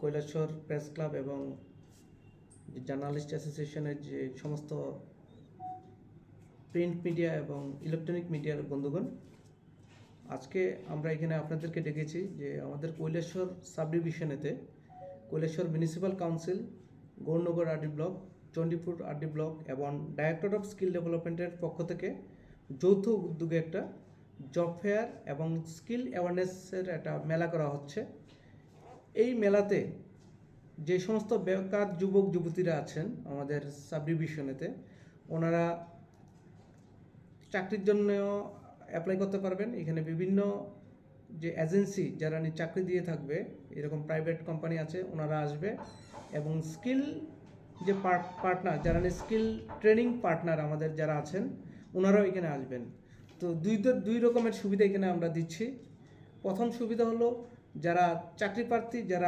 কৈলাসর press club এবং journalist অ্যাসোসিয়েশনের যে সমস্ত প্রিন্ট মিডিয়া এবং ইলেকট্রনিক মিডিয়ার বন্ধুগণ, আজকে আমরা এখানে আপনাদেরকে ডেকেছি যে আমাদের Kailashahar sub ডিভিশনেতে Kailashahar municipal council, Gournagar RD block, Chandipur RD block এবং ডাইরেক্টর অফ স্কিল ডেভেলপমেন্টের পক্ষ থেকে যৌথ উদ্যোগে একটা জব ফেয়ার এবং স্কিল অ্যাওয়ারনেসের একটা মেলা করা হচ্ছে। এই মেলাতে যে সমস্ত বেকার যুবক, যুবতীরা আছেন আমাদের সাব ডিভিশনেতে ওনারা চাকরির জন্য অ্যাপ্লাই করতে পারবেন। এখানে বিভিন্ন যে এজেন্সি যারা চাকরি দিয়ে থাকবে, এরকম প্রাইভেট কোম্পানি আছে, ওনারা আসবে এবং স্কিল যে পার্টনার যারা স্কিল ট্রেনিং পার্টনার আমাদের যারা আছেন, ওনারাও এখানে আসবেন। তো দুই দুই রকমের সুবিধা এখানে আমরা দিচ্ছি। প্রথম সুবিধা হলো যারা চাকরি প্রার্থী যারা